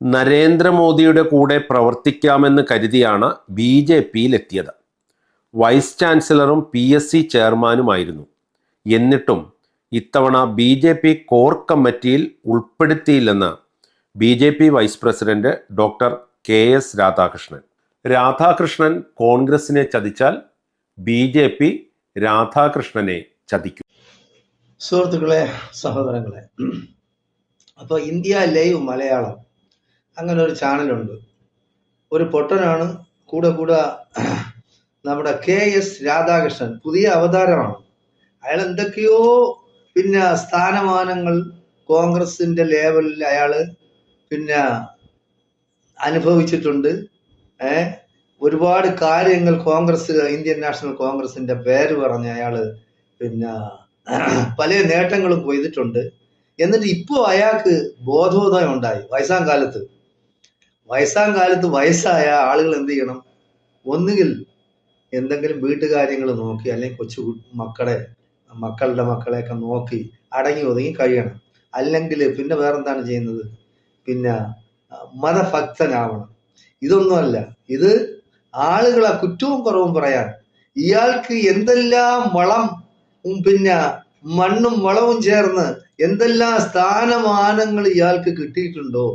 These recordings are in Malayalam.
നരേന്ദ്രമോദിയുടെ കൂടെ പ്രവർത്തിക്കാമെന്ന് കരുതിയാണ് ബി ജെ പിയിലെത്തിയത്. വൈസ് ചാൻസലറും പി എസ് സി ചെയർമാനുമായിരുന്നു. എന്നിട്ടും ഇത്തവണ ബി ജെ പി കോർ കമ്മിറ്റിയിൽ ഉൾപ്പെടുത്തിയില്ലെന്ന് B J P vice president doctor K S Radhakrishnan. Radhakrishnan കോൺഗ്രസിനെ ചതിച്ചാൽ ബി ജെ പി രാധാകൃഷ്ണനെ ചതിക്കും. സുഹൃത്തുക്കളെ സഹോദരങ്ങളെ അപ്പോൾ ഇന്ത്യ ലൈവ് മലയാളം. അങ്ങനെ ഒരു ചാനലുണ്ട്. ഒരു പൊട്ടനാണ് കൂടെ കൂടെ നമ്മുടെ കെ എസ് രാധാകൃഷ്ണൻ പുതിയ അവതാരമാണ്. അയാൾ എന്തൊക്കെയോ പിന്നെ സ്ഥാനമാനങ്ങൾ കോൺഗ്രസിന്റെ ലേവലിൽ അയാൾ പിന്നെ അനുഭവിച്ചിട്ടുണ്ട്. ഏ ഒരുപാട് കാര്യങ്ങൾ കോൺഗ്രസ് ഇന്ത്യൻ നാഷണൽ കോൺഗ്രസിന്റെ പേര് പറഞ്ഞ് അയാൾ പിന്നെ പല നേട്ടങ്ങളും കൊയ്തിട്ടുണ്ട്. എന്നിട്ട് ഇപ്പോൾ അയാൾക്ക് ബോധോദയം ഉണ്ടായി വയസ്സാം കാലത്ത്. വയസ്സാം കാലത്ത് വയസ്സായ ആളുകൾ എന്ത് ചെയ്യണം? ഒന്നുകിൽ എന്തെങ്കിലും വീട്ടുകാര്യങ്ങൾ നോക്കി അല്ലെങ്കിൽ കൊച്ചു മക്കളെ മക്കളുടെ മക്കളെയൊക്കെ നോക്കി അടങ്ങി ഒതുങ്ങി കഴിയണം. അല്ലെങ്കിൽ പിന്നെ വേറെന്താണ് ചെയ്യുന്നത്? പിന്നെ മതഭക്തനാവണം. ഇതൊന്നുമല്ല. ഇത് ആളുകളെ കുറ്റവും കുറവും പറയാൻ. ഇയാൾക്ക് എന്തെല്ലാം വളം പിന്നെ മണ്ണും വളവും ചേർന്ന് എന്തെല്ലാം സ്ഥാനമാനങ്ങൾ ഇയാൾക്ക് കിട്ടിയിട്ടുണ്ടോ?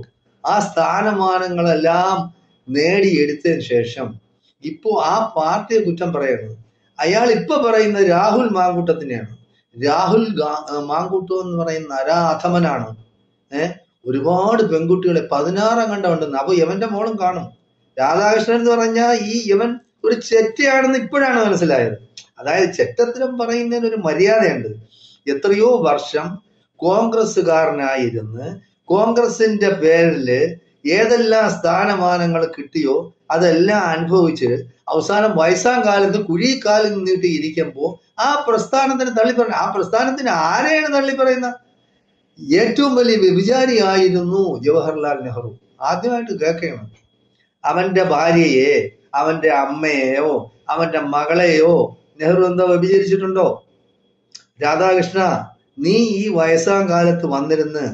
ആ സ്ഥാനമാനങ്ങളെല്ലാം നേടിയെടുത്തതിന് ശേഷം ഇപ്പോ ആ പാർട്ടിയെ കുറ്റം പറയുന്നത്. അയാൾ ഇപ്പൊ പറയുന്ന രാഹുൽ മാങ്കൂട്ടത്തിനെയാണ്. രാഹുൽ മാങ്കൂട്ടം എന്ന് പറയുന്ന അരാധമനാണ് ഏഹ് ഒരുപാട് പെൺകുട്ടികളെ പതിനാറാം കണ്ടുണ്ടെന്ന് അപ്പൊ യവന്റെ മോളും കാണും. രാധാകൃഷ്ണൻ എന്ന് പറഞ്ഞാൽ ഈ യവൻ ഒരു ചെറ്റയാണെന്ന് ഇപ്പോഴാണ് മനസ്സിലായത്. അതായത് ചെറ്റത്തരം പറയുന്നതിന് ഒരു മര്യാദയുണ്ട്. എത്രയോ വർഷം കോൺഗ്രസ്സുകാരനായിരുന്ന് കോൺഗ്രസിന്റെ പേരിൽ ഏതെല്ലാം സ്ഥാനമാനങ്ങൾ കിട്ടിയോ അതെല്ലാം അനുഭവിച്ച് അവസാനം വയസ്സാം കാലത്ത് കുഴിക്കാലിൽ നിന്നിട്ട് ഇരിക്കുമ്പോൾ ആ പ്രസ്ഥാനത്തിന് തള്ളി പറയുന്ന ആ പ്രസ്ഥാനത്തിന് ആരെയാണ് തള്ളി പറയുന്ന ഏറ്റവും വലിയ വ്യഭിചാരിയായിരുന്നു ജവഹർലാൽ നെഹ്റു. ആദ്യമായിട്ട് കേൾക്കണം. അവന്റെ ഭാര്യയെ അവന്റെ അമ്മയെയോ അവന്റെ മകളെയോ നെഹ്റു എന്താ വ്യഭിചരിച്ചിട്ടുണ്ടോ? രാധാകൃഷ്ണ നീ ഈ വയസ്സാം കാലത്ത് വന്നിരുന്ന്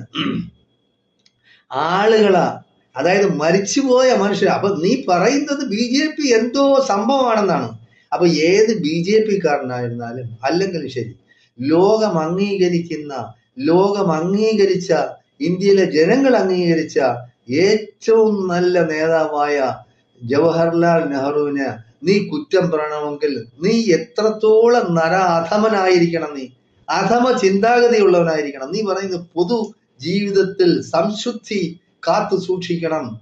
ആളുകളാ. അതായത് മരിച്ചുപോയ മനുഷ്യർ. അപ്പൊ നീ പറയുന്നത് ബി ജെ പി എന്തോ സംഭവമാണെന്നാണ്. അപ്പൊ ഏത് ബി ജെ പി കാരനായിരുന്നാലും അല്ലെങ്കിൽ ശരി ലോകം അംഗീകരിക്കുന്ന ലോകം അംഗീകരിച്ച ഇന്ത്യയിലെ ജനങ്ങൾ അംഗീകരിച്ച ഏറ്റവും നല്ല നേതാവായ ജവഹർലാൽ നെഹ്റുവിന് നീ കുറ്റം പറയണമെങ്കിൽ നീ എത്രത്തോളം നര അധമനായിരിക്കണം നീ. അധമ ചിന്താഗതിയുള്ളവനായിരിക്കണം. നീ പറയുന്നത് പൊതു ജീവിതത്തിൽ സംശുദ്ധി കാത്തു സൂക്ഷിക്കണം.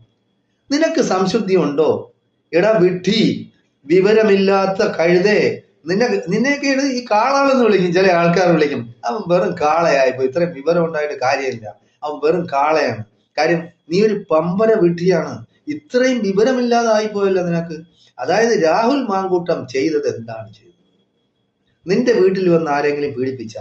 നിനക്ക് സംശുദ്ധി ഉണ്ടോ എടാ വിഡ്ഢി വിവരമില്ലാത്ത കഴുതേ നിന്നെ നിന്നെയൊക്കെ ഈ കാളാളെന്ന് വിളിക്കും ചില ആൾക്കാർ വിളിക്കും. അവൻ വെറും കാളയായിപ്പോ ഇത്രയും വിവരം ഉണ്ടായിട്ട് കാര്യമില്ല. അവൻ വെറും കാളയാണ്. കാര്യം നീ ഒരു പമ്പര വിഡ്ഢിയാണ്. ഇത്രയും വിവരമില്ലാതായി പോയല്ലോ നിനക്ക്. അതായത് രാഹുൽ മാങ്കൂട്ടം ചെയ്തത് എന്താണ് ചെയ്തത്? നിന്റെ വീട്ടിൽ വന്ന് ആരെങ്കിലും പീഡിപ്പിച്ച?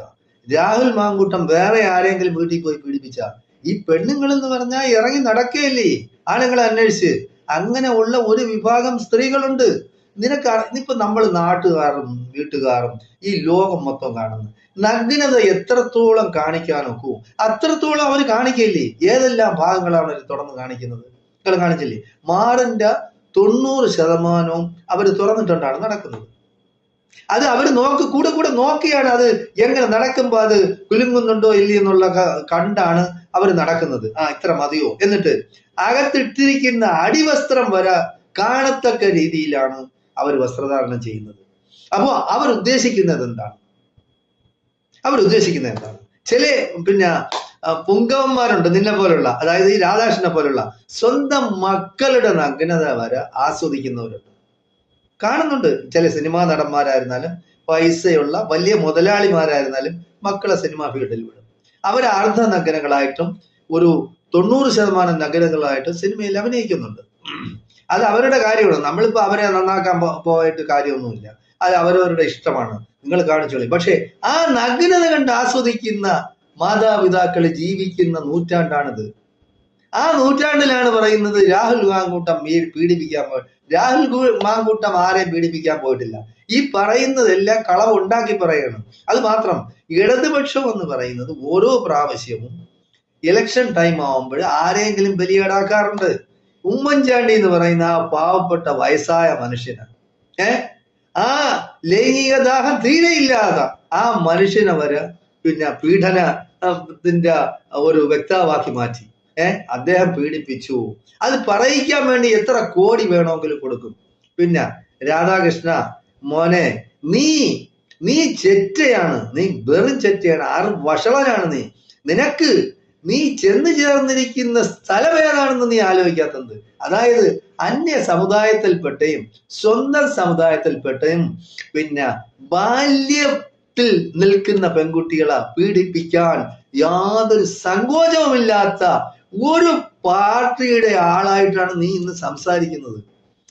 രാഹുൽ മാങ്കൂട്ടം വേറെ ആരെങ്കിലും വീട്ടിൽ പോയി പീഡിപ്പിച്ച? ഈ പെണ്ണുങ്ങൾ എന്ന് പറഞ്ഞാൽ ഇറങ്ങി നടക്കുകയല്ലേ ആണുങ്ങളെ അന്വേഷിച്ച്. അങ്ങനെ ഉള്ള ഒരു വിഭാഗം സ്ത്രീകളുണ്ട്. നിനക്ക് ഇപ്പൊ നമ്മൾ നാട്ടുകാരും വീട്ടുകാരും ഈ ലോകം മൊത്തം കാണുന്നു. നഗ്നത എത്രത്തോളം കാണിക്കാൻ ഒക്കൂ അത്രത്തോളം അവർ കാണിക്കില്ലേ ഏതെല്ലാം ഭാഗങ്ങളാണ് അവർ തുറന്ന് കാണിക്കുന്നത്? നിങ്ങൾ കാണിച്ചില്ലേ? മാറിന്റെ തൊണ്ണൂറ് ശതമാനവും അവർ തുറന്നിട്ടുണ്ടാണ് നടക്കുന്നത്. അത് അവർ നോക്ക് കൂടെ കൂടെ നോക്കിയാണ് അത് എങ്ങനെ നടക്കുമ്പോൾ അത് കുലുങ്ങുന്നുണ്ടോ ഇല്ലയോ എന്നുള്ള കണ്ടാണ് അവർ നടക്കുന്നത്. ആ ഇത്ര മതിയോ? എന്നിട്ട് അകത്തിട്ടിരിക്കുന്ന അടിവസ്ത്രം വരെ കാണത്തക്ക രീതിയിലാണ് അവർ വസ്ത്രധാരണം ചെയ്യുന്നത്. അപ്പോ അവർ ഉദ്ദേശിക്കുന്നത് എന്താണ്? അവർ ഉദ്ദേശിക്കുന്നത് എന്താണ്? ചില പിന്നെ പുങ്കവന്മാരുണ്ട് നിന്നെ പോലുള്ള അതായത് ഈ രാധാകൃഷ്ണനെ പോലുള്ള സ്വന്തം മക്കളുടെ നഗ്നത വരെ ആസ്വദിക്കുന്നവരുണ്ട്. കാണുന്നുണ്ട്. ചില സിനിമാ നടന്മാരായിരുന്നാലും പൈസയുള്ള വലിയ മുതലാളിമാരായിരുന്നാലും മക്കളെ സിനിമാ ഫീൽഡിൽ വിടും. അവർ അർദ്ധ നഗരങ്ങളായിട്ടും ഒരു തൊണ്ണൂറ് ശതമാനം നഗരങ്ങളായിട്ടും സിനിമയിൽ അഭിനയിക്കുന്നുണ്ട്. അത് അവരുടെ കാര്യമാണ്. നമ്മളിപ്പോ അവരെ നന്നാക്കാൻ പോയിട്ട് കാര്യമൊന്നുമില്ല. അത് അവരവരുടെ ഇഷ്ടമാണ്. നിങ്ങൾ കാണിച്ചോളി. പക്ഷേ ആ നഗ്നത കണ്ട് ആസ്വദിക്കുന്ന മാതാപിതാക്കൾ ജീവിക്കുന്ന നൂറ്റാണ്ടാണിത്. ആ നൂറ്റാണ്ടിലാണ് പറയുന്നത് രാഹുൽ മാങ്കൂട്ടം മീ- പീഡിപ്പിക്കാൻ രാഹുൽ മാങ്കൂട്ടം ആരെയും പീഡിപ്പിക്കാൻ പോയിട്ടില്ല. ഈ പറയുന്നതെല്ലാം കളവ് ഉണ്ടാക്കി പറയണം. അത് മാത്രം ഇടതുപക്ഷം എന്ന് പറയുന്നത് ഓരോ പ്രാവശ്യവും ഇലക്ഷൻ ടൈം ആവുമ്പോൾ ആരെങ്കിലും ബലിയേടാക്കാറുണ്ട് ഉമ്മൻചാണ്ടി എന്ന് പറയുന്ന ആ പാവപ്പെട്ട വയസ്സായ മനുഷ്യന് ഏ? ആ ലൈംഗിക ദാഹം തീരെ ഇല്ലാതെ ആ മനുഷ്യനെ വരെ പിന്നെ പീഡന ത്തിന്റെ ഒരു വ്യക്താവാക്കി മാറ്റി. ഏ? അദ്ദേഹം പീഡിപ്പിച്ചു. അത് പറയിക്കാൻ വേണ്ടി എത്ര കോടി വേണമെങ്കിലും കൊടുക്കും. പിന്നെ രാധാകൃഷ്ണ മോനെ നീ നീ ചെറ്റയാണ്. നീ വെറും ചെറ്റയാണ്. ആറ് വഷളനാണ് നീ. നിനക്ക് നീ ചെന്ന് ചേർന്നിരിക്കുന്ന സ്ഥലം ഏതാണെന്ന് നീ ആലോചിക്കാത്തത്? അതായത് അന്യ സമുദായത്തിൽപ്പെട്ടയും സ്വന്തം സമുദായത്തിൽപ്പെട്ടയും പിന്നെ ബാല്യത്തിൽ നിൽക്കുന്ന പെൺകുട്ടികളെ പീഡിപ്പിക്കാൻ യാതൊരു സങ്കോചവുമില്ലാത്ത ഒരു പാർട്ടിയുടെ ആളായിട്ടാണ് നീ ഇന്ന് സംസാരിക്കുന്നത്.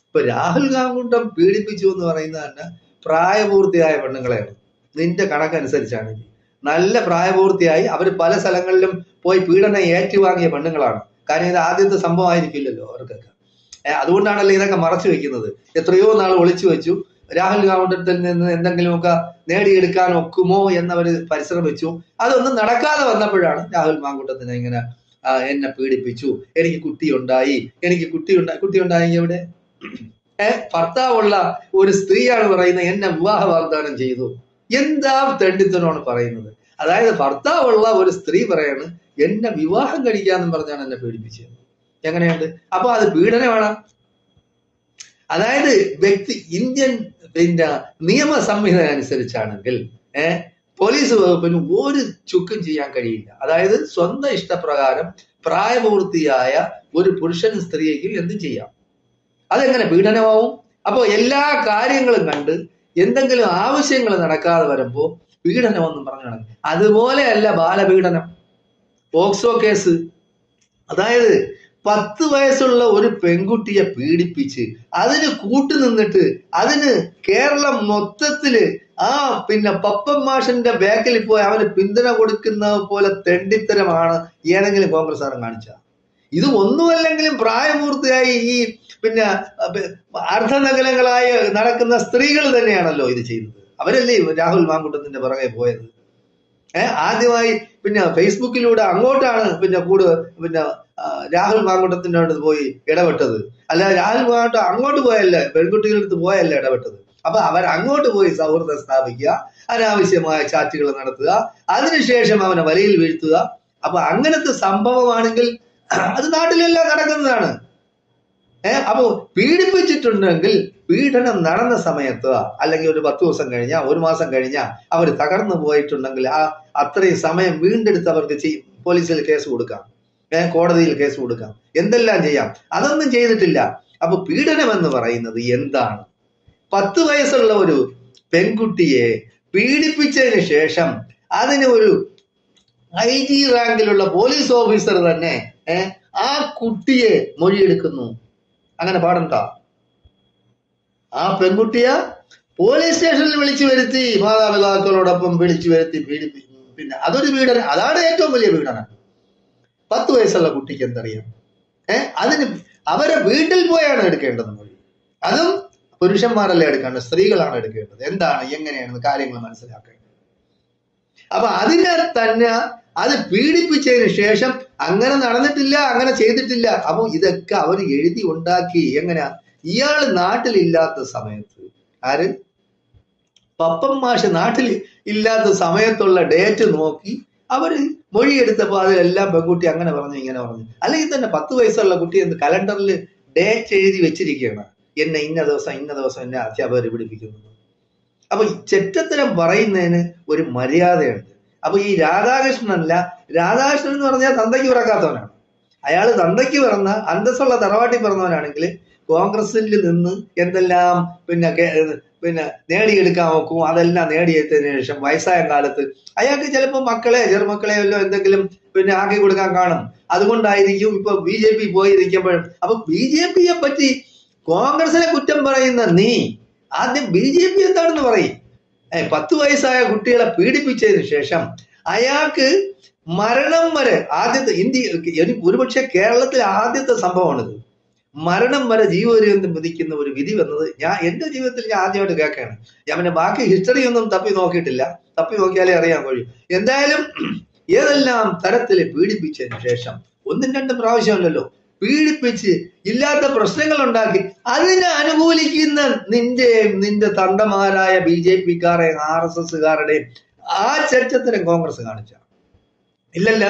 ഇപ്പൊ രാഹുൽ ഗാംഗുണ്ടം പീഡിപ്പിച്ചു എന്ന് പറയുന്നത് തന്നെ പ്രായപൂർത്തിയായ പെണ്ണുങ്ങളെയാണ്. നിന്റെ കണക്കനുസരിച്ചാണ്. നല്ല പ്രായപൂർത്തിയായി അവർ പല സ്ഥലങ്ങളിലും പോയി പീഡനം ഏറ്റുവാങ്ങിയ പെണ്ണുങ്ങളാണ്. കാരണം ഇത് ആദ്യത്തെ സംഭവം ആയിരിക്കില്ലല്ലോ അവർക്കൊക്കെ അതുകൊണ്ടാണല്ലോ ഇതൊക്കെ മറച്ചു വെക്കുന്നത്. എത്രയോ നാൾ ഒളിച്ചു വെച്ചു. രാഹുൽ ഗാന്ധത്തിൽ നിന്ന് എന്തെങ്കിലുമൊക്കെ നേടിയെടുക്കാൻ ഒക്കുമോ എന്നവർ പരിശ്രമിച്ചു. അതൊന്നും നടക്കാതെ വന്നപ്പോഴാണ് രാഹുൽ മാങ്കുട്ടത്തിനെ ഇങ്ങനെ എന്നെ പീഡിപ്പിച്ചു. എനിക്ക് കുട്ടിയുണ്ടായി. എനിക്ക് കുട്ടിയുണ്ടായി. കുട്ടിയുണ്ടായി എവിടെ? ഏർ ഭർത്താവുള്ള ഒരു സ്ത്രീയാണ് പറയുന്നത് എന്നെ വിവാഹ വാഗ്ദാനം ചെയ്തു. എന്താ തെണ്ടിത്തനമാണ് പറയുന്നത്? അതായത് ഭർത്താവുള്ള ഒരു സ്ത്രീ പറയാണ് എന്നെ വിവാഹം കഴിക്കാന്ന് പറഞ്ഞാണ് എന്നെ പീഡിപ്പിച്ചത്. എങ്ങനെയുണ്ട്? അപ്പൊ അത് പീഡനമാണ് അതായത് വ്യക്തി ഇന്ത്യൻ പിന്നെ നിയമ സംഹിത അനുസരിച്ചാണെങ്കിൽ ഏഹ് പോലീസ് വകുപ്പിന് ഒരു ചുക്കും ചെയ്യാൻ കഴിയില്ല. അതായത് സ്വന്തം ഇഷ്ടപ്രകാരം പ്രായപൂർത്തിയായ ഒരു പുരുഷനും സ്ത്രീയെങ്കിൽ എന്തും ചെയ്യാം. അതെങ്ങനെ പീഡനമാവും? അപ്പോൾ എല്ലാ കാര്യങ്ങളും കണ്ട് എന്തെങ്കിലും ആവശ്യങ്ങൾ നടക്കാതെ വരുമ്പോ പീഡനമെന്നും പറഞ്ഞു നടക്കും. അതുപോലെയല്ല ബാലപീഡനം. POCSO case. അതായത് പത്ത് വയസ്സുള്ള ഒരു പെൺകുട്ടിയെ പീഡിപ്പിച്ച് അതിന് കൂട്ടു നിന്നിട്ട് അതിന് കേരളം മൊത്തത്തിൽ ആ പിന്നെ പപ്പൻ മാഷന്റെ ബാക്കിൽ പോയി അവന് പിന്തുണ കൊടുക്കുന്ന പോലെ തെണ്ടിത്തരമാണ് ഏതെങ്കിലും കോൺഗ്രസ് ആരും കാണിച്ച. ഇത് ഒന്നുമല്ലെങ്കിലും പ്രായപൂർത്തിയായി ഈ പിന്നെ അർദ്ധനഗലങ്ങളായി നടക്കുന്ന സ്ത്രീകൾ തന്നെയാണല്ലോ ഇത് ചെയ്യുന്നത്. അവരല്ലേ രാഹുൽ മാങ്കുട്ടത്തിന്റെ പുറകെ പോയത്? ഏഹ് ആദ്യമായി പിന്നെ ഫേസ്ബുക്കിലൂടെ അങ്ങോട്ടാണ് പിന്നെ കൂടുതൽ പിന്നെ രാഹുൽ മാങ്കുട്ടത്തിന്റെ അടുത്ത് പോയി ഇടപെട്ടത്. അല്ല രാഹുൽ മാങ്കുട്ടം അങ്ങോട്ട് പോയല്ല പെൺകുട്ടികളുടെ അടുത്ത് പോയല്ല ഇടപെട്ടത്. അപ്പൊ അവർ അങ്ങോട്ട് പോയി സൗഹൃദം സ്ഥാപിക്കുക അനാവശ്യമായ ചാറ്റുകൾ നടത്തുക അതിനുശേഷം അവനെ വലയിൽ വീഴ്ത്തുക. അപ്പൊ അങ്ങനത്തെ സംഭവമാണെങ്കിൽ അത് നാട്ടിലെല്ലാം നടക്കുന്നതാണ്. ഏഹ് അപ്പോ പീഡിപ്പിച്ചിട്ടുണ്ടെങ്കിൽ പീഡനം നടന്ന സമയത്ത് അല്ലെങ്കിൽ ഒരു പത്ത് ദിവസം കഴിഞ്ഞ ഒരു മാസം കഴിഞ്ഞ അവർ തകർന്നു പോയിട്ടുണ്ടെങ്കിൽ ആ അത്രയും സമയം വീണ്ടെടുത്ത് അവർക്ക് പോലീസിൽ കേസ് കൊടുക്കാം. ഏഹ് കോടതിയിൽ കേസ് കൊടുക്കാം. എന്തെല്ലാം ചെയ്യാം? അതൊന്നും ചെയ്തിട്ടില്ല. അപ്പൊ പീഡനം എന്ന് പറയുന്നത് എന്താണ്? പത്ത് വയസ്സുള്ള ഒരു പെൺകുട്ടിയെ പീഡിപ്പിച്ചതിന് ശേഷം അതിന് ഒരു ഐ ജി റാങ്കിലുള്ള പോലീസ് ഓഫീസർ തന്നെ ആ കുട്ടിയെ മൊഴിയെടുക്കുന്നു. അങ്ങനെ പാടണ്ട ആ പെൺകുട്ടിയെ പോലീസ് സ്റ്റേഷനിൽ വിളിച്ചു വരുത്തി മാതാപിതാക്കളോടൊപ്പം വിളിച്ചു വരുത്തി പീഡിപ്പി പിന്നെ അതൊരു പീഡനം അതാണ് ഏറ്റവും വലിയ പീഡനം. പത്ത് വയസ്സുള്ള കുട്ടിക്ക് എന്തറിയാം? ഏഹ് അതിന് അവരെ വീട്ടിൽ പോയാണ് എടുക്കേണ്ടത് മൊഴി. അതും പുരുഷന്മാരല്ലേ എടുക്കേണ്ടത്? സ്ത്രീകളാണ് എടുക്കേണ്ടത്. എന്താണ്? എങ്ങനെയാണ് കാര്യങ്ങൾ മനസ്സിലാക്കേണ്ടത് അപ്പൊ അതിനെ തന്നെ അത് പീഡിപ്പിച്ചതിന് ശേഷം അങ്ങനെ നടന്നിട്ടില്ല അങ്ങനെ ചെയ്തിട്ടില്ല. അപ്പൊ ഇതൊക്കെ അവർ എഴുതി ഉണ്ടാക്കി. എങ്ങനെയാ? ഇയാൾ നാട്ടിലില്ലാത്ത സമയത്ത്. ആര്? പപ്പം മാഷ് നാട്ടിൽ ഇല്ലാത്ത സമയത്തുള്ള ഡേറ്റ് നോക്കി അവർ മൊഴിയെടുത്തപ്പോ അതിലെല്ലാം പെൺകുട്ടി അങ്ങനെ പറഞ്ഞു ഇങ്ങനെ പറഞ്ഞു. അല്ലെങ്കിൽ തന്നെ പത്ത് വയസ്സുള്ള കുട്ടി എന്ത് കലണ്ടറിൽ ഡേറ്റ് എഴുതി വെച്ചിരിക്കുകയാണ്. എന്നെ ഇന്ന ദിവസം ഇന്ന ദിവസം എന്നെ അധ്യാപകർ പിടിപ്പിക്കുന്നു അപ്പൊ ചെറ്റത്തരം പറയുന്നതിന് ഒരു മര്യാദയുണ്ട്. അപ്പൊ ഈ രാധാകൃഷ്ണനല്ല രാധാകൃഷ്ണൻ എന്ന് പറഞ്ഞാൽ തന്തയ്ക്ക് പിറക്കാത്തവനാണ്. അയാൾ തന്തയ്ക്ക് പിറന്ന അന്തസ്സുള്ള തറവാട്ടി പിറന്നവനാണെങ്കിൽ കോൺഗ്രസിൽ നിന്ന് എന്തെല്ലാം പിന്നെ പിന്നെ നേടിയെടുക്കാൻ നോക്കും അതെല്ലാം നേടിയെടുത്തതിന് ശേഷം വയസ്സായ കാലത്ത് അയാൾക്ക് ചിലപ്പോൾ മക്കളെ ചെറുമക്കളെ വല്ലോ എന്തെങ്കിലും പിന്നെ ആക്കി കൊടുക്കാൻ കാണും. അതുകൊണ്ടായിരിക്കും ഇപ്പൊ ബി ജെ പി പോയിരിക്കുമ്പോഴും. അപ്പൊ ബി ജെ പിയെ പറ്റി കോൺഗ്രസിനെ കുറ്റം പറയുന്ന നീ ആദ്യം ബി ജെ പി എന്താണെന്ന് പറയും. പത്ത് വയസ്സായ കുട്ടികളെ പീഡിപ്പിച്ചതിന് ശേഷം അയാൾക്ക് മരണം വരെ ആദ്യത്തെ ഇന്ത്യ ഒരുപക്ഷെ കേരളത്തിലെ ആദ്യത്തെ സംഭവമാണിത്. മരണം വരെ ജീവപര്യന്തം വിധിക്കുന്ന ഒരു വിധി വന്നത് ഞാൻ എന്റെ ജീവിതത്തിൽ ഞാൻ ആദ്യമായിട്ട് കേൾക്കുകയാണ്. ഞാൻ പിന്നെ ബാക്കി ഹിസ്റ്ററി ഒന്നും തപ്പി നോക്കിയിട്ടില്ല. തപ്പി നോക്കിയാലേ അറിയാൻ കഴിയും. എന്തായാലും ഏതെല്ലാം തരത്തിൽ പീഡിപ്പിച്ചതിന് ശേഷം ഒന്നും രണ്ടും പ്രാവശ്യമല്ലല്ലോ. പീഡിപ്പിച്ച് ഇല്ലാത്ത പ്രശ്നങ്ങൾ ഉണ്ടാക്കി അതിനെ അനുകൂലിക്കുന്ന നിന്റെയും നിന്റെ തണ്ടമാരായ ബി ജെ പിക്കാരെയും ആർ എസ് എസ്സുകാരുടെയും ആ ചരിത്രത്തിനും കോൺഗ്രസ് കാണിച്ച. ഇല്ലല്ല.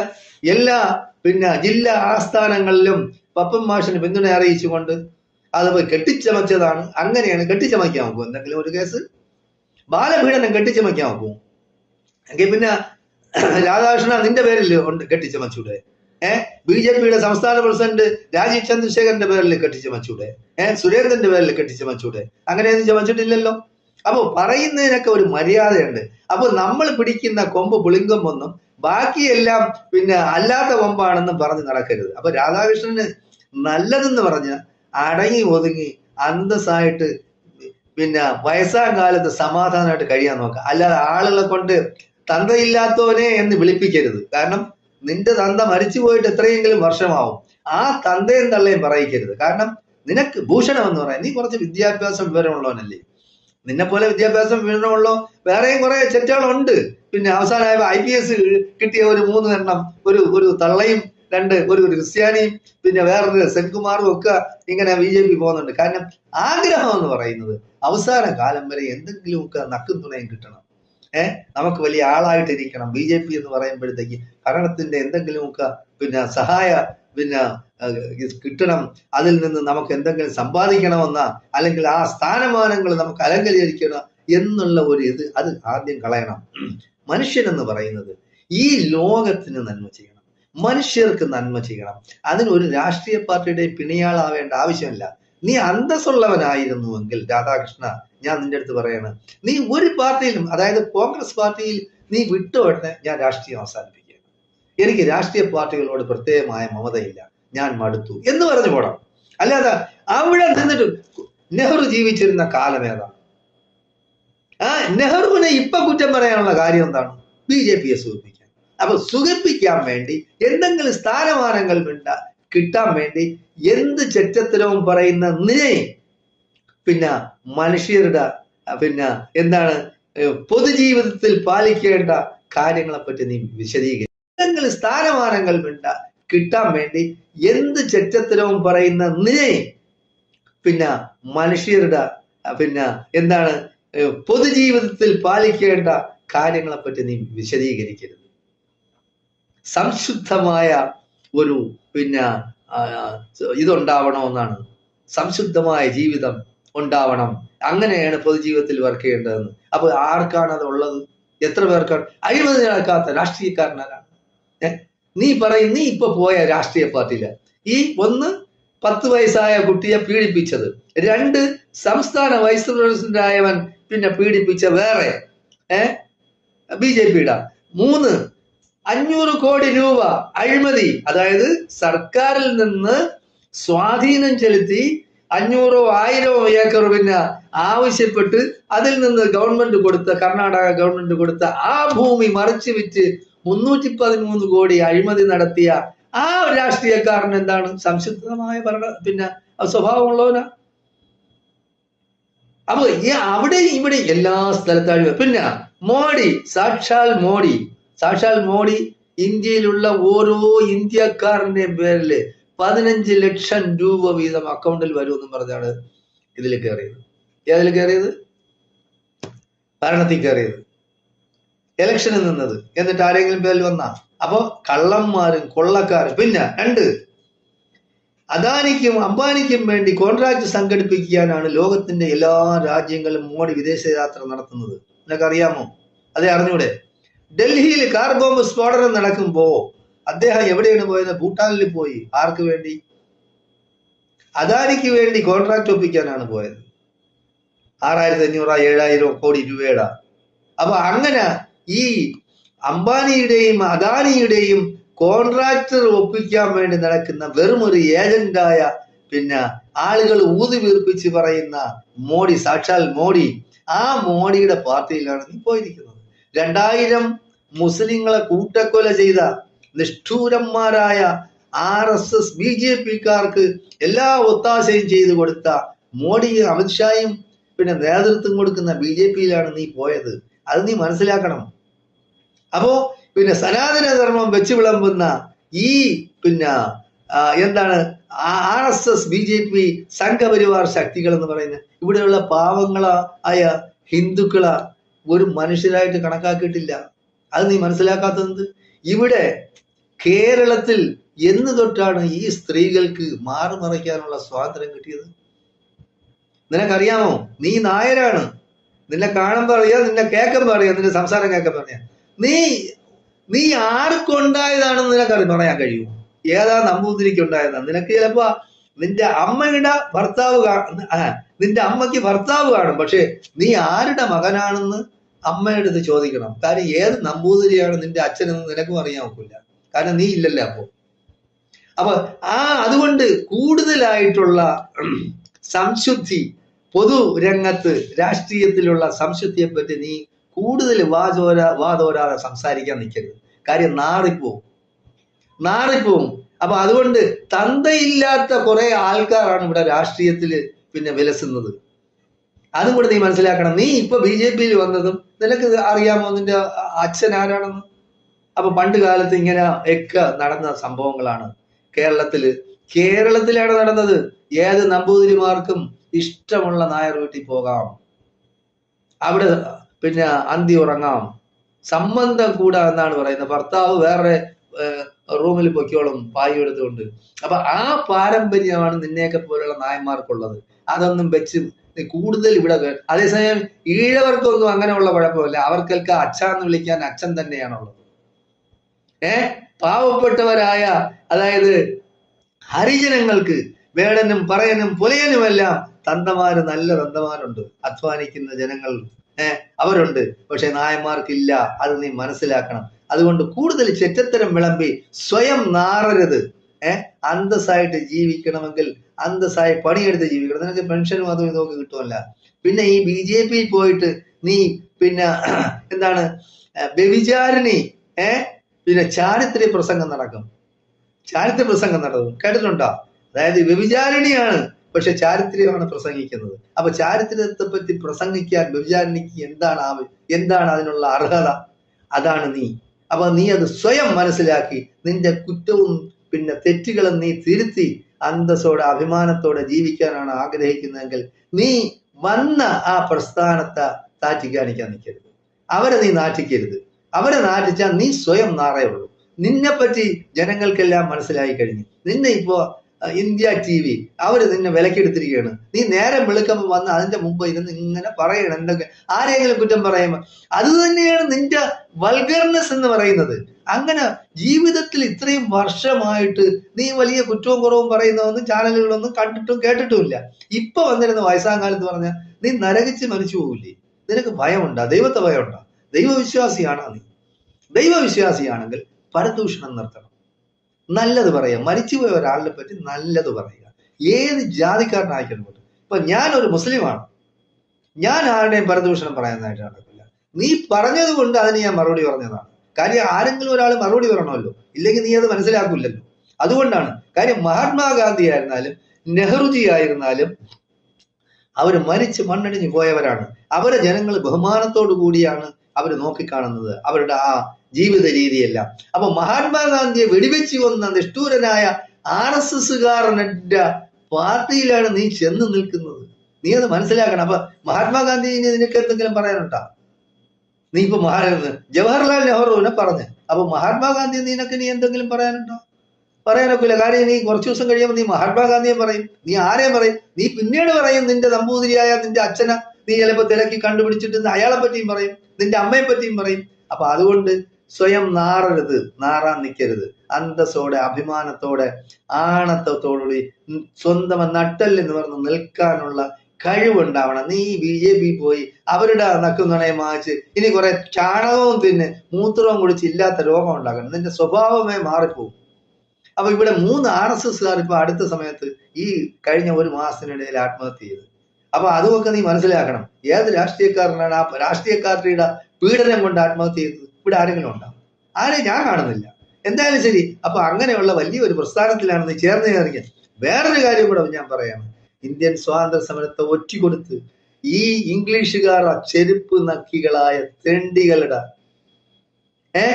എല്ലാ പിന്നെ ജില്ലാ ആസ്ഥാനങ്ങളിലും പപ്പൻ മാഷിന് പിന്തുണ അറിയിച്ചുകൊണ്ട് അത് കെട്ടിച്ചമച്ചതാണ്. അങ്ങനെയാണ് കെട്ടിച്ചമയ്ക്കാൻ നോക്കും എന്തെങ്കിലും ഒരു കേസ് ബാലപീഡനം കെട്ടിച്ചമയ്ക്കാൻ നോക്കും എങ്കിൽ പിന്നെ രാധാകൃഷ്ണ നിന്റെ പേരിൽ കെട്ടിച്ചമച്ചൂടെ. ഏഹ് ബി ജെ പിയുടെ സംസ്ഥാന പ്രസിഡന്റ് രാജീവ് ചന്ദ്രശേഖരന്റെ പേരിൽ കെട്ടിച്ചമച്ചൂടെ ഏഹ് സുരേന്ദ്രന്റെ പേരിൽ കെട്ടിച്ചമച്ചൂടെ അങ്ങനെയൊന്നും ചമച്ചിട്ടില്ലല്ലോ. അപ്പൊ പറയുന്നതിനൊക്കെ ഒരു മര്യാദയുണ്ട്. അപ്പൊ നമ്മൾ പിടിക്കുന്ന കൊമ്പ് പുളിങ്കൊമ്പൊന്നും ബാക്കിയെല്ലാം പിന്നെ അല്ലാത്ത കൊമ്പാണെന്നും പറഞ്ഞ് നടക്കരുത്. അപ്പൊ രാധാകൃഷ്ണന് നല്ലതെന്ന് പറഞ്ഞ് അടങ്ങി ഒതുങ്ങി അന്തസ്സായിട്ട് പിന്നെ വയസ്സാം കാലത്ത് സമാധാനമായിട്ട് കഴിയാൻ നോക്കുക. അല്ലാതെ ആളുകളെ കൊണ്ട് തന്തയില്ലാത്തവനെ എന്ന് വിളിപ്പിക്കരുത്. കാരണം നിന്റെ തന്ത മരിച്ചു പോയിട്ട് എത്രയെങ്കിലും വർഷമാവും. ആ തന്തയും തള്ളയും പറയിക്കരുത്. കാരണം നിനക്ക് ഭൂഷണം എന്ന് പറയാം. നീ കുറച്ച് വിദ്യാഭ്യാസം വിവരമുള്ളവനല്ലേ. നിന്നെ പോലെ വിദ്യാഭ്യാസം വിവരമുള്ളോ വേറെയും കുറെ ചെറ്റുകളുണ്ട്. പിന്നെ അവസാനമായ ഐ പി എസ് കിട്ടിയ ഒരു മൂന്ന് എണ്ണം ഒരു ഒരു തള്ളയും രണ്ട് ഒരു ക്രിസ്ത്യാനിയും പിന്നെ വേറൊരു സെൻകുമാറും ഒക്കെ ഇങ്ങനെ ബി ജെ പി പോകുന്നുണ്ട്. കാരണം ആഗ്രഹം എന്ന് പറയുന്നത് അവസാന കാലം വരെ എന്തെങ്കിലുമൊക്കെ നക്കും തുണയും കിട്ടണം. ഏഹ് നമുക്ക് വലിയ ആളായിട്ടിരിക്കണം. ബി ജെ പി എന്ന് പറയുമ്പോഴത്തേക്ക് ഭരണത്തിന്റെ എന്തെങ്കിലുമൊക്കെ പിന്നെ സഹായ പിന്നെ കിട്ടണം. അതിൽ നിന്ന് നമുക്ക് എന്തെങ്കിലും സമ്പാദിക്കണമെന്ന അല്ലെങ്കിൽ ആ സ്ഥാനമാനങ്ങൾ നമുക്ക് അലങ്കരിക്കണം എന്നുള്ള ഒരു ഇത് അത് ആദ്യം കളയണം. മനുഷ്യൻ എന്ന് പറയുന്നത് ഈ ലോകത്തിന് നന്മ ചെയ്യണം. മനുഷ്യർക്ക് നന്മ ചെയ്യണം. അതിന് ഒരു രാഷ്ട്രീയ പാർട്ടിയുടെ പിണിയാളാവേണ്ട ആവശ്യമില്ല. നീ അന്തസ്സുള്ളവനായിരുന്നുവെങ്കിൽ രാധാകൃഷ്ണ ഞാൻ നിന്റെ അടുത്ത് പറയാണ് നീ ഒരു പാർട്ടിയിലും അതായത് കോൺഗ്രസ് പാർട്ടിയിൽ നീ വിട്ട ഉടനെ ഞാൻ രാഷ്ട്രീയം അവസാനിപ്പിക്കുകയാണ്. എനിക്ക് രാഷ്ട്രീയ പാർട്ടികളോട് പ്രത്യേകമായ മമതയില്ല. ഞാൻ മടുത്തു എന്ന് പറഞ്ഞു പോടാം അല്ലാതെ അവിടെ നിന്നിട്ട് നെഹ്റു ജീവിച്ചിരുന്ന കാലം ഏതാണ്? ആ നെഹ്റുവിനെ ഇപ്പൊ കുറ്റം പറയാനുള്ള കാര്യം എന്താണ്? ബി ജെ പിയെ സുഖിപ്പിക്കാൻ. അപ്പൊ സുഖിപ്പിക്കാൻ വേണ്ടി എന്തെങ്കിലും സ്ഥാനമാനങ്ങൾ വേണ്ട കിട്ടാൻ വേണ്ടി എന്ത് ചെറ്റത്തരവും പറയുന്ന നീ പിന്നെ മനുഷ്യരുടെ പിന്നെ എന്താണ് പൊതുജീവിതത്തിൽ പാലിക്കേണ്ട കാര്യങ്ങളെ പറ്റി നീ വിശദീകരിക്കും സ്ഥാനമാനങ്ങൾ വേണ്ട കിട്ടാൻ വേണ്ടി എന്ത് ചെറ്റത്തരവും പറയുന്ന നീ പിന്നെ മനുഷ്യരുടെ പിന്നെ എന്താണ് പൊതുജീവിതത്തിൽ പാലിക്കേണ്ട കാര്യങ്ങളെ പറ്റി നീ വിശദീകരിക്കരുത്. സംശുദ്ധമായ ഒരു പിന്നെ ഇതുണ്ടാവണമെന്നാണ്. സംശുദ്ധമായ ജീവിതം ഉണ്ടാവണം. അങ്ങനെയാണ് പൊതുജീവിതത്തിൽ വർക്ക് ചെയ്യേണ്ടതെന്ന്. അപ്പൊ ആർക്കാണ് അത് ഉള്ളത്? എത്ര പേർക്കാണ് അഴിമതി നടക്കാത്ത രാഷ്ട്രീയക്കാരനാരാണ്? ഏ? നീ പറയും നീ ഇപ്പൊ പോയ രാഷ്ട്രീയ പാർട്ടിയിൽ. ഈ ഒന്ന് പത്ത് വയസ്സായ കുട്ടിയെ പീഡിപ്പിച്ചത്. രണ്ട് സംസ്ഥാന വൈസ് പ്രസിഡന്റ് ആയവൻ പിന്നെ പീഡിപ്പിച്ച വേറെ ഏ? ബി ജെ പിയുടെ. മൂന്ന് അഞ്ഞൂറ് കോടി രൂപ അഴിമതി. അതായത് സർക്കാരിൽ നിന്ന് സ്വാധീനം ചെലുത്തി അഞ്ഞൂറോ ആയിരോ ഏക്കർ പിന്നെ ആവശ്യപ്പെട്ട് അതിൽ നിന്ന് ഗവൺമെന്റ് കൊടുത്ത കർണാടക ഗവൺമെന്റ് കൊടുത്ത ആ ഭൂമി മറിച്ചു വിറ്റ് മുന്നൂറ്റി പതിമൂന്ന് കോടി അഴിമതി നടത്തിയ ആ രാഷ്ട്രീയക്കാരൻ എന്താണ്? സംശുദ്ധമായ ഭരണ പിന്നെ സ്വഭാവമുള്ളവനാ. അപ്പൊ ഈ അവിടെ ഇവിടെ എല്ലാ സ്ഥലത്തും പിന്നെ മോഡി സാക്ഷാൽ മോഡി സാക്ഷാൽ മോഡി ഇന്ത്യയിലുള്ള ഓരോ ഇന്ത്യക്കാരന്റെയും പേരിൽ പതിനഞ്ച് ലക്ഷം രൂപ വീതം അക്കൗണ്ടിൽ വരുമെന്നും പറഞ്ഞാണ് ഇതിൽ കയറിയത് ഏതിൽ കയറിയത് ഭരണത്തിൽ കയറിയത് എലക്ഷനിൽ നിന്നത്. എന്നിട്ട് ആരെങ്കിലും പേരിൽ വന്ന? അപ്പൊ കള്ളന്മാരും കൊള്ളക്കാരും. പിന്നെ രണ്ട് അദാനിക്കും അംബാനിക്കും വേണ്ടി കോൺട്രാക്ട് സംഘടിപ്പിക്കാനാണ് ലോകത്തിന്റെ എല്ലാ രാജ്യങ്ങളും മോഡി വിദേശയാത്ര നടത്തുന്നത്. നിനക്ക് അറിയാമോ അതെ അറിഞ്ഞൂടെ? ഡൽഹിയിൽ കാർ ബോംബ് സ്ഫോടനം നടക്കുമ്പോ അദ്ദേഹം എവിടെയാണ് പോയത്? ഭൂട്ടാനിൽ പോയി. ആർക്ക് വേണ്ടി? അദാനിക്ക് വേണ്ടി കോൺട്രാക്ട് ഒപ്പിക്കാനാണ് പോയത്. ആറായിരത്തി അഞ്ഞൂറ് ഏഴായിരം കോടി രൂപയുടെ. അപ്പൊ അങ്ങനെ ഈ അംബാനിയുടെയും അദാനിയുടെയും കോൺട്രാക്ടർ ഒപ്പിക്കാൻ വേണ്ടി നടക്കുന്ന വെറും ഒരു ഏജന്റായ പിന്നെ ആളുകൾ ഊതി വീർപ്പിച്ച് പറയുന്ന മോഡി സാക്ഷാൽ മോഡി ആ മോഡിയുടെ പാർട്ടിയിലാണ് നീ പോയിരിക്കുന്നത് രണ്ടായിരം മുസ്ലിങ്ങളെ കൂട്ടക്കൊല ചെയ്ത നിഷ്ഠൂരന്മാരായ R S S B J പിക്കാർക്ക് എല്ലാ ഒത്താശയും ചെയ്തു കൊടുത്ത മോഡിയും അമിത്ഷായും പിന്നെ നേതൃത്വം കൊടുക്കുന്ന ബി ജെ പിയിലാണ് നീ പോയത്. അത് നീ മനസ്സിലാക്കണം. അപ്പോ പിന്നെ സനാതന ധർമ്മം വെച്ച് വിളമ്പുന്ന ഈ പിന്നെ എന്താണ് R S S B J P Sangh Parivar ശക്തികൾ എന്ന് പറയുന്നത് ഇവിടെയുള്ള പാവങ്ങളായ ഹിന്ദുക്കളെ ഒരു മനുഷ്യരായിട്ട് കണക്കാക്കിയിട്ടില്ല. അത് നീ മനസ്സിലാക്കാത്തത് ഇവിടെ കേരളത്തിൽ എന്ന് തൊട്ടാണ് ഈ സ്ത്രീകൾക്ക് മാറുമറയ്ക്കാനുള്ള സ്വാതന്ത്ര്യം കിട്ടിയത്. നിനക്കറിയാമോ? നീ നായരാണ്. നിന്നെ കാണുമ്പോൾ അറിയാം നിന്നെ കേൾക്കുമ്പോൾ അറിയാം നിന്റെ സംസാരം കേൾക്കുമ്പോൾ അറിയാം. നീ നീ ആർക്കുണ്ടായതാണെന്ന് നിനക്കറി പറയാൻ കഴിയൂ ഏതാ നമ്പൂതിരിക്ക് ഉണ്ടായതാണ് നിനക്ക് ചിലപ്പോ നിന്റെ അമ്മയുടെ ഭർത്താവ് നിന്റെ അമ്മയ്ക്ക് ഭർത്താവ് കാണും പക്ഷെ നീ ആരുടെ മകനാണെന്ന് അമ്മയുടെ അടുത്ത് ചോദിക്കണം കാര്യം ഏത് നമ്പൂതിരിയാണ് നിന്റെ അച്ഛനെന്ന് നിനക്കും അറിയാൻ ഒക്കില്ല കാരണം നീ ഇല്ലല്ലോ അപ്പോ. അപ്പൊ ആ അതുകൊണ്ട് കൂടുതലായിട്ടുള്ള സംശുദ്ധി പൊതു രംഗത്ത് രാഷ്ട്രീയത്തിലുള്ള സംശുദ്ധിയെ പറ്റി നീ കൂടുതൽ വാചോര വാതോരാതെ സംസാരിക്കാൻ നിൽക്കരുത്. കാര്യം നാറിപ്പോവും. നാറിപ്പോവും. അപ്പൊ അതുകൊണ്ട് തന്തയില്ലാത്ത കുറെ ആൾക്കാരാണ് ഇവിടെ രാഷ്ട്രീയത്തിൽ പിന്നെ വിലസുന്നത്. അതും കൂടെ നീ മനസ്സിലാക്കണം. നീ ഇപ്പൊ ബി ജെ പിയിൽ വന്നതും നിനക്ക് അറിയാമോ നിന്റെ അച്ഛൻ ആരാണെന്ന്? അപ്പൊ പണ്ട് കാലത്ത് ഇങ്ങനെ ഒക്കെ നടന്ന സംഭവങ്ങളാണ്. കേരളത്തിൽ കേരളത്തിലാണ് നടന്നത്. ഏത് നമ്പൂതിരിമാർക്കും ഇഷ്ടമുള്ള നായർ വീട്ടിൽ പോകാം. അവിടെ പിന്നെ അന്തി ഉറങ്ങാം. സംബന്ധം കൂടാ എന്നാണ് പറയുന്നത്. ഭർത്താവ് വേറെ റൂമിൽ പൊയ്ക്കോളും പായി എടുത്തുകൊണ്ട്. അപ്പൊ ആ പാരമ്പര്യമാണ് നിന്നെയൊക്കെ പോലുള്ള നായന്മാർക്കുള്ളത്. അതൊന്നും വെച്ച് കൂടുതൽ ഇവിടെ അതേസമയം ഈഴവർക്കൊന്നും അങ്ങനെയുള്ള കുഴപ്പമില്ല. അവർക്കൊക്കെ അച്ഛ എന്ന് വിളിക്കാൻ അച്ഛൻ തന്നെയാണുള്ളത് ഏ? പാവപ്പെട്ടവരായ അതായത് ഹരിജനങ്ങൾക്ക് വേടനും പറയനും പുലയനുമെല്ലാം തന്തമാര് നല്ല തന്തമാരുണ്ട്. അധ്വാനിക്കുന്ന ജനങ്ങൾ ഏഹ് അവരുണ്ട്. പക്ഷെ നായന്മാർക്കില്ല. അത് നീ മനസ്സിലാക്കണം. അതുകൊണ്ട് കൂടുതൽ ചെറ്റത്തരം വിളമ്പി സ്വയം നാറരുത്. ഏഹ് അന്തസ്സായിട്ട് ജീവിക്കണമെങ്കിൽ അന്തസ്സായി പണിയെടുത്ത് ജീവിക്കണം. നിനക്ക് പെൻഷനും അതും ഇതൊക്കെ കിട്ടുമല്ല. പിന്നെ ഈ ബി ജെ പി പോയിട്ട് നീ പിന്നെ എന്താണ്? വ്യഭിചാരിണി. ഏഹ് പിന്നെ ചാരിത്രി പ്രസംഗം നടക്കും. ചാരിത്രി പ്രസംഗം നടക്കും. കേട്ടിട്ടുണ്ടോ? അതായത് വ്യഭിചാരിണിയാണ് പക്ഷെ ചാരിത്ര്യമാണ് പ്രസംഗിക്കുന്നത്. അപ്പൊ ചാരിത്രത്തെ പറ്റി പ്രസംഗിക്കാൻ വ്യഭിചാരിണിക്ക് എന്താണ് എന്താണ് അതിനുള്ള അർഹത? അതാണ് നീ. അപ്പൊ നീ അത് സ്വയം മനസ്സിലാക്കി നിന്റെ കുറ്റവും പിന്നെ തെറ്റുകളും നീ തിരുത്തി അന്തസ്സോടെ അഭിമാനത്തോടെ ജീവിക്കാനാണ് ആഗ്രഹിക്കുന്നതെങ്കിൽ നീ വന്ന ആ പ്രസ്ഥാനത്തെ താറ്റി കാണിക്കാൻ നിൽക്കരുത്. അവരെ നീ നാറ്റിക്കരുത്. അവരെ നാറ്റിച്ചാൽ നീ സ്വയം നാറേ ഉള്ളൂ നിന്നെ പറ്റി ജനങ്ങൾക്കെല്ലാം മനസ്സിലായി കഴിഞ്ഞു. നിന്നെ ഇപ്പോ ഇന്ത്യ ടി വി അവർ നിന്നെ വിലക്കെടുത്തിരിക്കുകയാണ്. നീ നേരം വെളുക്കുമ്പോൾ വന്ന് അതിന്റെ മുമ്പ് ഇരുന്ന് ഇങ്ങനെ പറയണം. എന്തൊക്കെ ആരെങ്കിലും കുറ്റം പറയുമ്പോൾ അത് തന്നെയാണ് നിന്റെ വൾഗർനെസ് എന്ന് പറയുന്നത്. അങ്ങനെ ജീവിതത്തിൽ ഇത്രയും വർഷമായിട്ട് നീ വലിയ കുറ്റവും കുറവും പറയുന്നതൊന്നും ചാനലുകളൊന്നും കണ്ടിട്ടും കേട്ടിട്ടുമില്ല. ഇപ്പൊ വന്നിരുന്ന കാലത്ത് പറഞ്ഞാൽ നീ നരകിച്ച് മരിച്ചു പോകില്ലേ നിനക്ക് ഭയമുണ്ടാ? ദൈവത്തെ ഭയമുണ്ടാ? ദൈവവിശ്വാസിയാണോ നീ? ദൈവവിശ്വാസിയാണെങ്കിൽ പരദൂഷണം നിർത്തണം. നല്ലത് പറയുക. മരിച്ചുപോയ ഒരാളിനെ പറ്റി നല്ലത് പറയുക. ഏത് ജാതിക്കാരനായിക്കോട്ടെ ഇപ്പൊ ഞാൻ ഒരു മുസ്ലിമാണ്. ഞാൻ ആരുടെയും പരദൂഷണം പറയുന്നതായിട്ട് നടക്കില്ല. നീ പറഞ്ഞത് കൊണ്ട് അതിന് ഞാൻ മറുപടി പറഞ്ഞതാണ്. കാര്യം ആരെങ്കിലും ഒരാൾ മറുപടി പറയണമല്ലോ. ഇല്ലെങ്കിൽ നീ അത് മനസ്സിലാക്കില്ലല്ലോ. അതുകൊണ്ടാണ്. കാര്യം മഹാത്മാഗാന്ധി ആയിരുന്നാലും നെഹ്റുജി ആയിരുന്നാലും അവർ മരിച്ച് മണ്ണടിഞ്ഞു പോയവരാണ്. അവരെ ജനങ്ങൾ ബഹുമാനത്തോടു കൂടിയാണ് അവർ നോക്കിക്കാണുന്നത്. അവരുടെ ആ ജീവിത രീതിയെല്ലാം. അപ്പൊ മഹാത്മാഗാന്ധിയെ വെടിവെച്ച് കൊന്ന നിഷ്ഠൂരനായ ആർ എസ് എസ്സുകാരന്റെ പാർട്ടിയിലാണ് നീ ചെന്ന് നിൽക്കുന്നത്. നീ അത് മനസ്സിലാക്കണം. അപ്പൊ മഹാത്മാഗാന്ധി നിനക്ക് എന്തെങ്കിലും പറയാനുണ്ടോ? നീ ഇപ്പൊ ജവഹർലാൽ നെഹ്റുവിനെ പറഞ്ഞു. അപ്പൊ മഹാത്മാഗാന്ധി നിനക്ക് നീ എന്തെങ്കിലും പറയാനുണ്ടോ? പറയാനൊക്കില്ല. കാര്യം നീ കുറച്ചു ദിവസം കഴിയുമ്പോൾ നീ മഹാത്മാഗാന്ധിയെ പറയും. നീ ആരെയും പറയും? നീ പിന്നീട് പറയും നിന്റെ നമ്പൂതിരിയായ നിന്റെ അച്ഛനെ നീ ചിലപ്പോ തിരക്കി കണ്ടുപിടിച്ചിട്ട് അയാളെ പറ്റിയും പറയും. നിന്റെ അമ്മയെ പറ്റിയും പറയും. അപ്പൊ അതുകൊണ്ട് സ്വയം നാറരുത്. നാറാൻ നിൽക്കരുത് അന്തസ്സോടെ അഭിമാനത്തോടെ ആണത്തോടുകൂടി സ്വന്തം എന്ന് പറഞ്ഞ് നിൽക്കാനുള്ള കഴിവുണ്ടാവണം. നീ ബി ജെ പി പോയി അവരുടെ നക്കുന്നുണയെ മാച്ച് ഇനി കുറെ ചാണകവും തിന്ന് മൂത്രവും കുടിച്ച് ഇല്ലാത്ത രോഗം ഉണ്ടാക്കണം. നിന്റെ സ്വഭാവമേ മാറിപ്പോകും അപ്പൊ ഇവിടെ മൂന്ന് ആർ എസ് എസ്കാർ ഇപ്പൊ അടുത്ത സമയത്ത് ഈ കഴിഞ്ഞ ഒരു മാസത്തിനിടയിൽ ആത്മഹത്യ ചെയ്തു. അപ്പൊ അതുമൊക്കെ നീ മനസ്സിലാക്കണം. ഏത് രാഷ്ട്രീയക്കാരനാണ് ആ രാഷ്ട്രീയക്കാരുടെ പീഡനം കൊണ്ട് ആത്മഹത്യ ചെയ്തത്? ഇവിടെ ആരെങ്കിലും ഉണ്ടാവും ആരെയും ഞാൻ കാണുന്നില്ല. എന്തായാലും ശരി. അപ്പൊ അങ്ങനെയുള്ള വലിയൊരു പ്രസ്ഥാനത്തിലാണ് നീ ചേർന്ന് കയറിയത് വേറൊരു കാര്യം കൂടെ ഞാൻ പറയാം. ഇന്ത്യൻ സ്വാതന്ത്ര്യ സമരത്തെ ഒറ്റിക്കൊടുത്ത് ഈ ഇംഗ്ലീഷുകാർ ചെരുപ്പ് നക്കികളായ തെണ്ടികളുടെ ഏ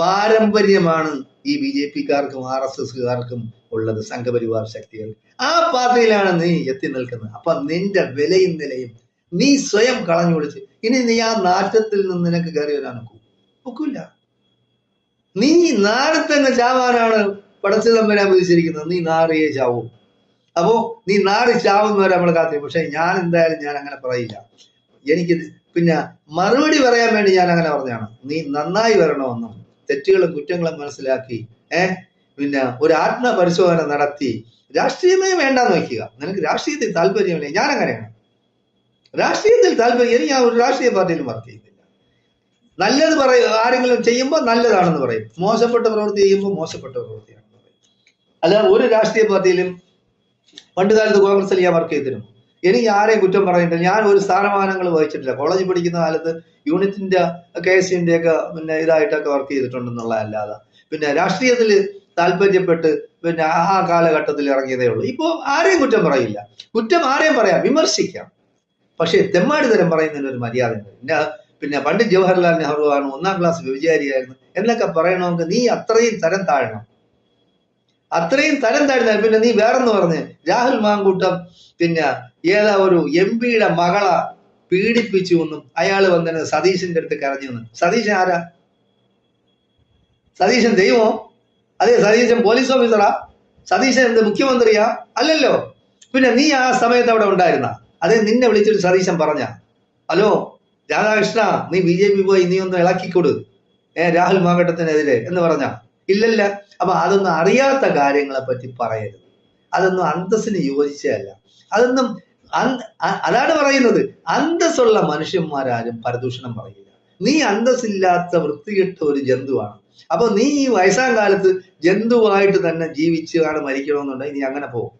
പാരമ്പര്യമാണ് ഈ ബി ജെ പിക്കാർക്കും ആർ എസ് എസ്കാർക്കും ഉള്ളത് സംഘപരിവാർ ശക്തികൾ ആ പാർട്ടിയിലാണ് നീ എത്തി നിൽക്കുന്നത്. അപ്പൊ നിന്റെ വിലയും നിലയും നീ സ്വയം കളഞ്ഞു വിളിച്ച് ഇനി നീ ആ നാറ്റത്തിൽ നിന്ന് നിനക്ക് കയറി വരാൻ ഒക്കൂ ഒക്കില്ല. നീ നാട് തന്നെ ചാവാനാണ് പടച്ചിതമ്പരാൻ വിധിച്ചിരിക്കുന്നത്. നീ നാറിയേ ചാവും. അപ്പോ നീ നാട് ചാവുന്നവരെ നമ്മൾ കാത്തിരിക്കും പക്ഷെ ഞാൻ എന്തായാലും ഞാൻ അങ്ങനെ പറയില്ല. എനിക്ക് പിന്നെ മറുപടി പറയാൻ വേണ്ടി ഞാൻ അങ്ങനെ പറഞ്ഞാണ് നീ നന്നായി വരണമെന്നും തെറ്റുകളും കുറ്റങ്ങളും മനസ്സിലാക്കി ഏഹ് പിന്നെ ഒരു ആത്മപരിശോധന നടത്തി രാഷ്ട്രീയമേ വേണ്ടാന്ന് വയ്ക്കുക. നിനക്ക് രാഷ്ട്രീയത്തിൽ താല്പര്യമില്ല. ഞാൻ അങ്ങനെയാണ് രാഷ്ട്രീയത്തിൽ താല്പര്യം എനിക്ക് ഞാൻ ഒരു രാഷ്ട്രീയ പാർട്ടിയിലും വർക്ക് ചെയ്യുന്നില്ല. നല്ലത് പറയും ആരെങ്കിലും ചെയ്യുമ്പോൾ നല്ലതാണെന്ന് പറയും. മോശപ്പെട്ട പ്രവൃത്തി ചെയ്യുമ്പോൾ മോശപ്പെട്ട പ്രവൃത്തിയാണെന്ന് പറയും. അല്ല ഒരു രാഷ്ട്രീയ പാർട്ടിയിലും പണ്ട് കാലത്ത് കോൺഗ്രസിൽ ഞാൻ വർക്ക് ചെയ്തിരുന്നു. എനിക്ക് ആരെയും കുറ്റം പറയുന്നില്ല ഞാൻ ഒരു സ്ഥാനമാനങ്ങൾ വഹിച്ചിട്ടില്ല. കോളേജിൽ പഠിക്കുന്ന കാലത്ത് യൂണിറ്റിന്റെ കെ എസ് സിന്റെ ഒക്കെ പിന്നെ ഇതായിട്ടൊക്കെ വർക്ക് ചെയ്തിട്ടുണ്ടെന്നുള്ള അല്ലാതെ പിന്നെ രാഷ്ട്രീയത്തിൽ താല്പര്യപ്പെട്ട് പിന്നെ ആ കാലഘട്ടത്തിൽ ഇറങ്ങിയതേ ഉള്ളൂ. ഇപ്പോൾ ആരെയും കുറ്റം പറയില്ല. കുറ്റം ആരെയും പറയാം. വിമർശിക്കാം. പക്ഷേ തെമ്മാടി തരം പറയുന്നതിന് ഒരു മര്യാദ ഉണ്ട് പിന്നെ പിന്നെ പണ്ഡിറ്റ് ജവഹർലാൽ നെഹ്റു ആണ് ഒന്നാം ക്ലാസ് വ്യഭിചാരിയായിരുന്നു. എന്നൊക്കെ പറയണമെങ്കിൽ നീ അത്രയും തരം താഴണം. അത്രയും തരം താഴ്ന്ന പിന്നെ നീ വേറെന്ന് പറഞ്ഞ് രാഹുൽ മാങ്കൂട്ടം പിന്നെ ഏതാ ഒരു എം പിയുടെ മകളെ പീഡിപ്പിച്ചു എന്നും അയാൾ വന്നിട്ട് സതീശന്റെ അടുത്ത് കരഞ്ഞു എന്നും. സതീശൻ ആരാ? സതീശൻ ദൈവമോ? അതെ സതീശൻ പോലീസ് ഓഫീസറാ സതീശൻ എന്ത് മുഖ്യമന്ത്രിയാ? അല്ലല്ലോ. പിന്നെ നീ ആ സമയത്ത് അവിടെ ഉണ്ടായിരുന്ന? അതെ നിന്നെ വിളിച്ചിട്ട് സതീശൻ പറഞ്ഞ. ഹലോ രാധാകൃഷ്ണ നീ ബി ജെ പി പോയി നീ ഒന്ന് ഇളക്കിക്കൊടു. ഏ രാഹുൽ മാങ്കട്ടത്തിനെതിരെ എന്ന് പറഞ്ഞ. ഇല്ലല്ല. അപ്പൊ അതൊന്നും അറിയാത്ത കാര്യങ്ങളെ പറ്റി പറയരുത്. അതൊന്നും അന്തസ്സിന് യോജിച്ചതല്ല. അതൊന്നും അതാണ് പറയുന്നത്. അന്തസ്സുള്ള മനുഷ്യന്മാരാരും പരദൂഷണം പറയില്ല. നീ അന്തസ്സില്ലാത്ത വൃത്തികെട്ട ഒരു ജന്തുവാണ്. അപ്പൊ നീ ഈ വയസ്സാം കാലത്ത് ജന്തുവായിട്ട് തന്നെ ജീവിച്ചാണ് മരിക്കണമെന്നുണ്ടെങ്കിൽ നീ അങ്ങനെ പോകും.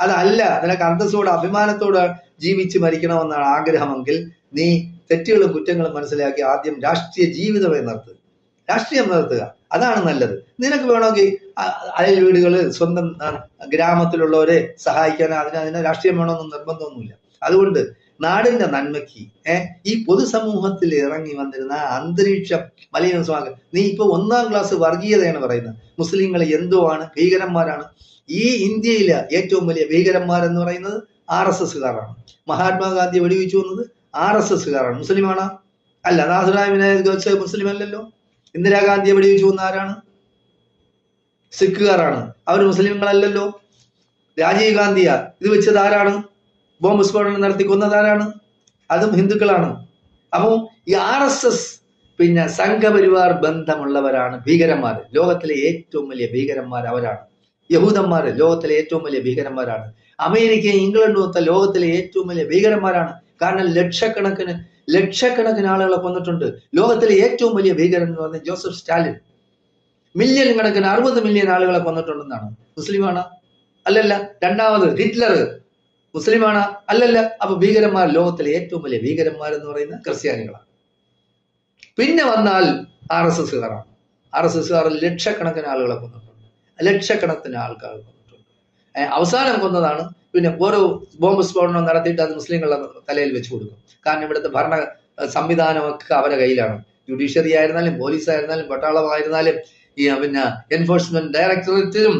അതല്ല നിനക്ക് അന്തസ്സോടെ അഭിമാനത്തോടെ ജീവിച്ച് മരിക്കണമെന്നാണ് ആഗ്രഹമെങ്കിൽ നീ തെറ്റുകളും കുറ്റങ്ങളും മനസ്സിലാക്കി ആദ്യം രാഷ്ട്രീയ ജീവിതമേ നിർത്തുക രാഷ്ട്രീയം നിർത്തുക അതാണ് നല്ലത്. നിനക്ക് വേണമെങ്കിൽ അയൽ വീടുകൾ സ്വന്തം ഗ്രാമത്തിലുള്ളവരെ സഹായിക്കാൻ അതിന് അതിന് രാഷ്ട്രീയം വേണമെന്ന് നിർബന്ധമൊന്നുമില്ല. അതുകൊണ്ട് നാടിന്റെ നന്മയ്ക്ക് ഏഹ് ഈ പൊതുസമൂഹത്തിൽ ഇറങ്ങി വന്നിരുന്ന അന്തരീക്ഷം മലിനമാക്കുക നീ ഇപ്പൊ ഒന്നാം ക്ലാസ് വർഗീയതയാണ് പറയുന്നത്. മുസ്ലിങ്ങൾ എന്തോ ആണ് ഭീകരന്മാരാണ്. ഈ ഇന്ത്യയിലെ ഏറ്റവും വലിയ ഭീകരന്മാരെന്ന് പറയുന്നത് ആർ എസ് എസ്സുകാരാണ്. മഹാത്മാഗാന്ധി വെടിവെച്ചു വന്നത് ആർ എസ് എസ്സുകാരാണ്. മുസ്ലിമാണോ? അല്ല നാസുറായി വിനായക് ഗോഡ്സെ മുസ്ലിം അല്ലല്ലോ ഇന്ദിരാഗാന്ധിയെ വെടിവെച്ചു വന്ന ആരാണ്? സിഖുകാരാണ്. അവർ മുസ്ലിങ്ങളല്ലല്ലോ. രാജീവ് ഗാന്ധിയ. ഇത് വെച്ചത് ആരാണ്? ബോംബ് സ്ഫോടനം നടത്തി കൊന്നത് ആരാണ്? അതും ഹിന്ദുക്കളാണ്. അപ്പം ഈ ആർ എസ് എസ് പിന്നെ സംഘപരിവാർ ബന്ധമുള്ളവരാണ് ഭീകരന്മാർ ലോകത്തിലെ ഏറ്റവും വലിയ ഭീകരന്മാർ അവരാണ്. യഹൂദന്മാർ ലോകത്തിലെ ഏറ്റവും വലിയ ഭീകരന്മാരാണ്. അമേരിക്കയും ഇംഗ്ലണ്ടും ഒക്കെ ലോകത്തിലെ ഏറ്റവും വലിയ ഭീകരന്മാരാണ്. കാരണം ലക്ഷക്കണക്കിന് ലക്ഷക്കണക്കിന് ആളുകളെ കൊന്നിട്ടുണ്ട്. ലോകത്തിലെ ഏറ്റവും വലിയ ഭീകരൻ എന്ന് പറഞ്ഞ ജോസഫ് സ്റ്റാലിൻ. മില്യൺ കണക്കിന് അറുപത് മില്യൺ ആളുകളെ കൊന്നിട്ടുണ്ടെന്നാണ്. മുസ്ലിമാണ്? അല്ലല്ല. രണ്ടാമത് ഹിറ്റ്ലർ. മുസ്ലിമാണ്? അല്ലല്ല. അപ്പൊ ഭീകരന്മാർ ലോകത്തിലെ ഏറ്റവും വലിയ ഭീകരന്മാർ എന്ന് പറയുന്ന ക്രിസ്ത്യാനികളാണ്. പിന്നെ വന്നാൽ ആർ എസ് എസ്സുകാരാണ് ആർ എസ് എസ്സുകാർ ലക്ഷക്കണക്കിന് ആളുകളെ കൊന്നിട്ടുണ്ട്. ലക്ഷക്കണക്കിന് ആൾക്കാർ കൊന്നിട്ടുണ്ട്. അവസാനം കൊന്നതാണ് പിന്നെ ഓരോ ബോംബ് സ്ഫോടനം നടത്തിയിട്ട് അത് മുസ്ലിങ്ങളുടെ തലയിൽ വെച്ച് കൊടുക്കും. കാരണം ഇവിടുത്തെ ഭരണ സംവിധാനമൊക്കെ അവരുടെ കയ്യിലാണ്. ജുഡീഷ്യറി ആയിരുന്നാലും പോലീസ് ആയിരുന്നാലും പട്ടാളമായിരുന്നാലും ഈ പിന്നെ എൻഫോഴ്സ്മെന്റ് ഡയറക്ടറേറ്റിലും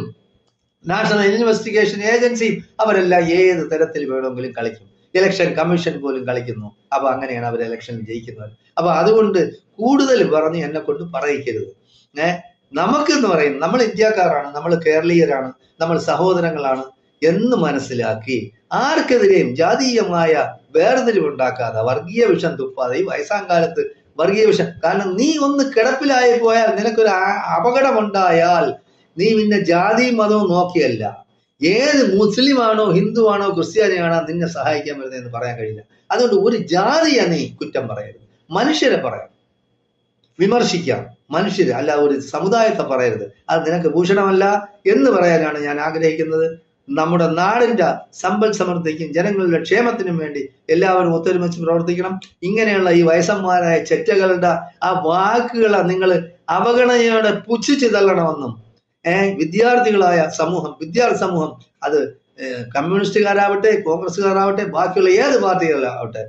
നാഷണൽ ഇൻവെസ്റ്റിഗേഷൻ ഏജൻസിയും അവരെല്ലാം ഏത് തരത്തിൽ വേണമെങ്കിലും കളിക്കും. ഇലക്ഷൻ കമ്മീഷൻ പോലും കളിക്കുന്നു. അപ്പൊ അങ്ങനെയാണ് അവർ ഇലക്ഷനിൽ ജയിക്കുന്നത്. അപ്പൊ അതുകൊണ്ട് കൂടുതൽ പറഞ്ഞ് എന്നെ കൊണ്ട് പറയിക്കരുത്. ഏഹ് നമുക്ക് എന്ന് പറയും നമ്മൾ ഇന്ത്യക്കാരാണ് നമ്മൾ കേരളീയരാണ് നമ്മൾ സഹോദരങ്ങളാണ് എന്ന് മനസ്സിലാക്കി ആർക്കെതിരെയും ജാതീയമായ വേർതിരിവുണ്ടാക്കാതെ വർഗീയ വിഷം തുപ്പാതെ ഈ വയസ്സാം കാലത്ത് വർഗീയ വിഷം. കാരണം നീ ഒന്ന് കിടപ്പിലായി പോയാൽ നിനക്കൊരു അപകടമുണ്ടായാൽ നീ പിന്നെ ജാതിയും മതവും നോക്കിയല്ല. ഏത് മുസ്ലിമാണോ ഹിന്ദു ആണോ ക്രിസ്ത്യാനിയാണോ നിന്നെ സഹായിക്കാൻ വരുന്നതെന്ന് പറയാൻ കഴിയില്ല. അതുകൊണ്ട് ഒരു ജാതിയെ നീ കുറ്റം പറയരുത്. മനുഷ്യരെ പറയാം വിമർശിക്കാം. മനുഷ്യര് അല്ല ഒരു സമുദായത്തെ പറയരുത്. അത് നിനക്ക് ഭൂഷണമല്ല എന്ന് പറയാനാണ് ഞാൻ ആഗ്രഹിക്കുന്നത്. നമ്മുടെ നാടിന്റെ സമ്പൽ സമൃദ്ധിക്കും ജനങ്ങളുടെ ക്ഷേമത്തിനും വേണ്ടി എല്ലാവരും ഒത്തൊരുമിച്ച് പ്രവർത്തിക്കണം. ഇങ്ങനെയുള്ള ഈ വയസ്സന്മാരായ ചെറ്റകളുടെ ആ വാക്കുകളെ നിങ്ങൾ അവഗണനയോടെ പുച്ഛിച്ചു തള്ളണമെന്നും ഏർ വിദ്യാർത്ഥികളായ സമൂഹം വിദ്യാർത്ഥി സമൂഹം അത് കമ്മ്യൂണിസ്റ്റുകാരാവട്ടെ കോൺഗ്രസ്സുകാരാവട്ടെ ബാക്കിയുള്ള ഏത് പാർട്ടികളാവട്ടെ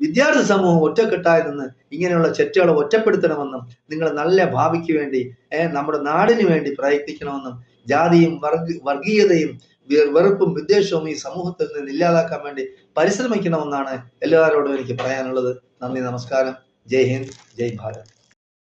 വിദ്യാർത്ഥി സമൂഹം ഒറ്റക്കെട്ടായി നിന്ന് ഇങ്ങനെയുള്ള ചെറ്റുകളെ ഒറ്റപ്പെടുത്തണമെന്നും നിങ്ങൾ നല്ല ഭാവിക്ക് വേണ്ടി നമ്മുടെ നാടിന് വേണ്ടി പ്രയത്നിക്കണമെന്നും ജാതിയും വർഗ വർഗീയതയും വെറുപ്പും വിദ്വേഷവും ഈ സമൂഹത്തിൽ നിന്ന് ഇല്ലാതാക്കാൻ വേണ്ടി പരിശ്രമിക്കണമെന്നാണ് എല്ലാവരോടും എനിക്ക് പറയാനുള്ളത്. നന്ദി നമസ്കാരം. ജയ് ഹിന്ദ് ജയ് ഭാരത്.